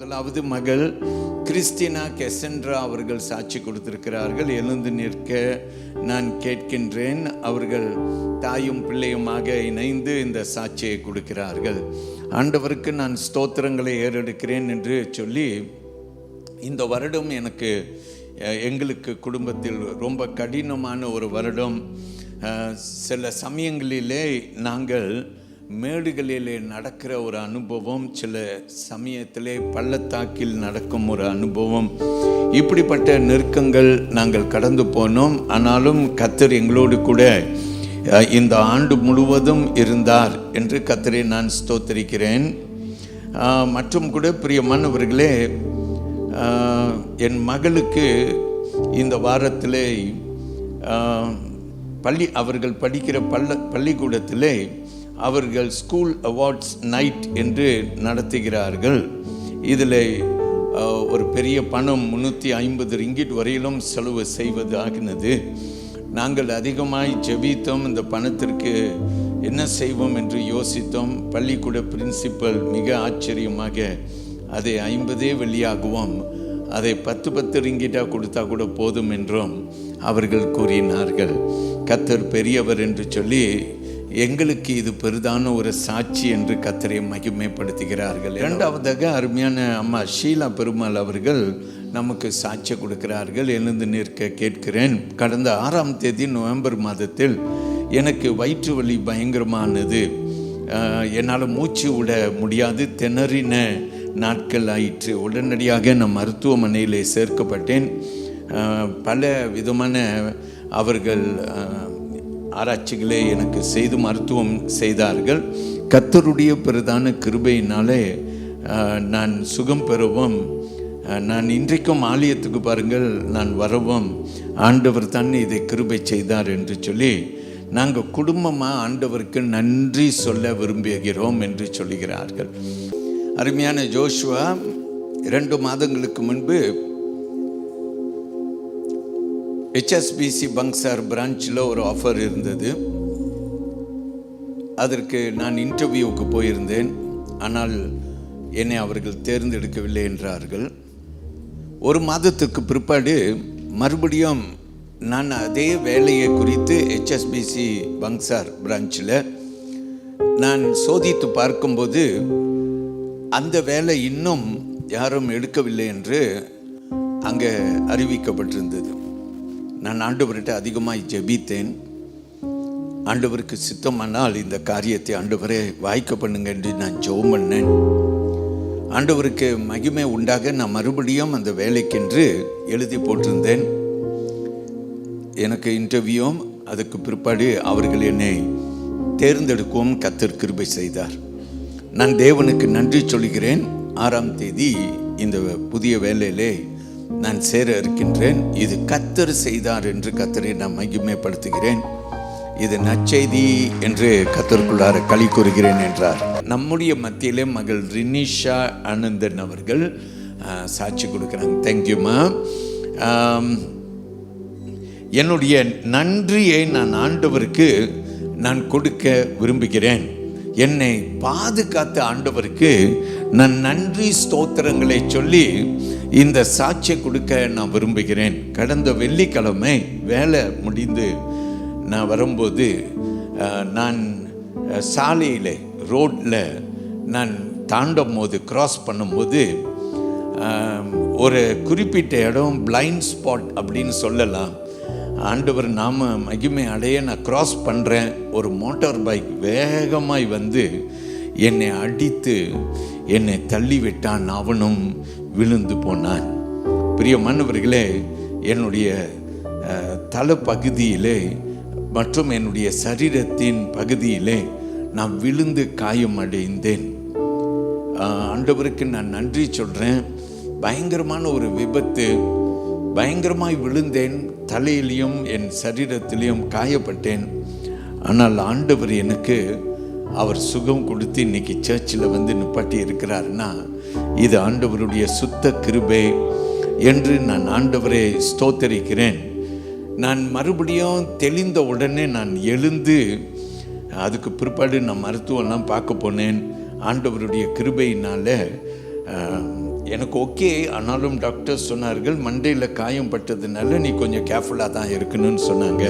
முதலாவது மகள் Christina Cassandra அவர்கள் சாட்சி கொடுத்திருக்கிறார்கள். எழுந்து நிற்க நான் கேட்கின்றேன். அவர்கள் தாயும் பிள்ளையுமாக இணைந்து இந்த சாட்சியை கொடுக்கிறார்கள். ஆண்டவருக்கு நான் ஸ்தோத்திரங்களை ஏறெடுக்கிறேன் என்று சொல்லி இந்த வருடம் எனக்கு எங்களுக்கு குடும்பத்தில் ரொம்ப கடினமான ஒரு வருடம். சில சமயங்களிலே நாங்கள் மேடுகளிலே நடக்கிற ஒரு அனுபவம் சில சமயத்திலே பள்ளத்தாக்கில் நடக்கும் ஒரு அனுபவம். இப்படிப்பட்ட நெருக்கங்கள் நாங்கள் கடந்து போனோம். ஆனாலும் கத்தர் எங்களோடு கூட இந்த ஆண்டு முழுவதும் இருந்தார் என்று கத்தரை நான் ஸ்தோத்தரிக்கிறேன். மற்றும் கூட பிரியமானவர்களே என் மகளுக்கு இந்த வாரத்திலே பள்ளி அவர்கள் படிக்கிற பள்ள பள்ளிக்கூடத்திலே அவர்கள் ஸ்கூல் அவார்ட்ஸ் நைட் என்று நடத்துகிறார்கள். இதில் ஒரு பெரிய பணம் முந்நூற்றி ஐம்பது ரிங்கிட் வரையிலும் செலவு செய்வது ஆகினது நாங்கள் அதிகமாய் ஜெபித்தோம். இந்த பணத்திற்கு என்ன செய்வோம் என்று யோசித்தோம். பள்ளிக்கூட பிரின்சிபல் மிக ஆச்சரியமாக அதை ஐம்பதே வெளியாகுவோம் அதை பத்து பத்து ரிங்கிட்டாக கொடுத்தா கூட போதும் என்றும் அவர்கள் கூறினார்கள். கத்தர் பெரியவர் என்று சொல்லி எங்களுக்கு இது பெரிதான ஒரு சாட்சி என்று கத்தரை மகிமைப்படுத்துகிறார்கள். இரண்டாவதாக அருமையான அம்மா ஷீலா பெருமாள் அவர்கள் நமக்கு சாட்சி கொடுக்கிறார்கள். எழுந்து நிற்க கேட்கிறேன். கடந்த ஆறாம் தேதி நவம்பர் மாதத்தில் எனக்கு வயிற்று வலி பயங்கரமானது. என்னால் மூச்சு விட முடியாது. திணறின நாட்கள் ஆயிற்று. உடனடியாக நான் மருத்துவமனையில் சேர்க்கப்பட்டேன். பல விதமான அவர்கள் ஆராய்ச்சிகளே எனக்கு செய்து மருத்துவம் செய்தார்கள். கத்தருடைய பிரதான கிருபையினாலே நான் சுகம் பெறவும். நான் இன்றைக்கும் ஆலயத்துக்கு பாருங்கள் நான் வரவும். ஆண்டவர் தான் இதை கிருபை செய்தார் என்று சொல்லி நாங்கள் குடும்பமாக ஆண்டவருக்கு நன்றி சொல்ல விரும்புகிறோம் என்று சொல்லுகிறார்கள். அருமையான ஜோஷுவா இரண்டு மாதங்களுக்கு முன்பு ஹெச்எஸ்பிசி பங்சார் பிரான்ச்சில் ஒரு ஆஃபர் இருந்தது. அதற்கு நான் இன்டர்வியூவுக்கு போயிருந்தேன். ஆனால் என்னை அவர்கள் தேர்ந்தெடுக்கவில்லை என்றார்கள். ஒரு மாதத்துக்கு பிற்பாடு மறுபடியும் நான் அதே வேலையை குறித்து ஹெச்எஸ்பிசி பங்சார் பிரான்ச்சில் நான் சோதித்து பார்க்கும்போது அந்த வேலை இன்னும் யாரும் எடுக்கவில்லை என்று அங்கே அறிவிக்கப்பட்டிருந்தது. நான் ஆண்டவர்கிட்ட அதிகமாக ஜெபித்தேன். ஆண்டவருக்கு சித்தமானால் இந்த காரியத்தை ஆண்டவரே வாய்க்க பண்ணுங்க என்று நான் ஜெபம் பண்ணேன். ஆண்டவருக்கு மகிமை உண்டாக நான் மறுபடியும் அந்த வேலைக்கென்று எழுதி போட்டிருந்தேன். எனக்கு இன்டர்வியூவும் அதுக்கு பிற்பாடு அவர்கள் என்னை தேர்ந்தெடுக்கவும் கத்தர் கிருபை செய்தார். நான் தேவனுக்கு நன்றி சொல்கிறேன் ஆறாம் தேதி இந்த புதிய வேலையிலே நான் சேர இருக்கின்றேன். இது கத்தர் செய்தார் என்று கத்தரை நான் மகிமைப்படுத்துகிறேன். இது நச்செய்தி என்று கத்தருக்குள்ளார களி கூறுகிறேன் என்றார். நம்முடைய மத்தியிலே மகள் ரினிஷா ஆனந்தன் அவர்கள் சாட்சி கொடுக்குறாங்க. தேங்க்யூமா என்னுடைய நன்றியை நான் ஆண்டவருக்கு நான் கொடுக்க விரும்புகிறேன். என்னை பாதுகாத்த ஆண்டவருக்கு நான் நன்றி ஸ்தோத்திரங்களை சொல்லி இந்த சாட்சியை கொடுக்க நான் விரும்புகிறேன். கடந்த வெள்ளிக்கிழமை வேலை முடிந்து நான் வரும்போது நான் சாலையில் ரோட்டில் நான் தாண்டும் போது கிராஸ் பண்ணும்போது ஒரு குறிப்பிட்ட இடம் பிளைண்ட் ஸ்பாட் அப்படின்னு சொல்லலாம். ஆண்டவர் நாம் மகிமை அடைய நான் க்ராஸ் பண்ணுறேன் ஒரு மோட்டார் பைக் வேகமாய் வந்து என்னை அடித்து என்னை தள்ளி விட்டான் அவனும் விழுந்து போனான். பிரியமானவர்களே என்னுடைய தலைப்பகுதியிலே மற்றும் என்னுடைய சரீரத்தின் பகுதியிலே நான் விழுந்து காயமடைந்தேன் ஆஹ் ஆண்டவருக்கு நான் நன்றி சொல்கிறேன் பயங்கரமான ஒரு விபத்து. பயங்கரமாய் விழுந்தேன் தலையிலையும் என் சரீரத்திலையும் காயப்பட்டேன். ஆனால் ஆண்டவர் எனக்கு அவர் சுகம் கொடுத்து இன்னைக்கு சர்ச்சில் வந்து நிப்பாட்டி இருக்கிறாருன்னா இது ஆண்டவருடைய சுத்த கிருபை என்று நான் ஆண்டவரை ஸ்தோத்தரிக்கிறேன். நான் மறுபடியும் தெளிந்த உடனே நான் எழுந்து அதுக்கு பிற்பாடு நான் மருத்துவம்லாம் பார்க்க போனேன். ஆண்டவருடைய கிருபையினால் எனக்கு ஓகே ஆனாலும் டாக்டர் சொன்னார்கள் மண்டையில் காயம் பட்டதுனால நீ கொஞ்சம் கேர்ஃபுல்லாக தான் இருக்கணும்னு சொன்னாங்க.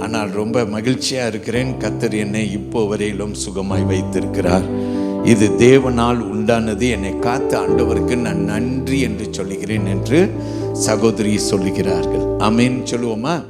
ஆனால் ரொம்ப மகிழ்ச்சியாக இருக்கிறேன். கத்தர் என்னை இப்போ வரையிலும் சுகமாய் வைத்திருக்கிறார். இது தேவனால் உண்டானது. என்னை காத்த ஆண்டவருக்கு நான் நன்றி என்று சொல்லுகிறேன் என்று சகோதரி சொல்லுகிறார்கள். அமேன் சொல்லுவோமா?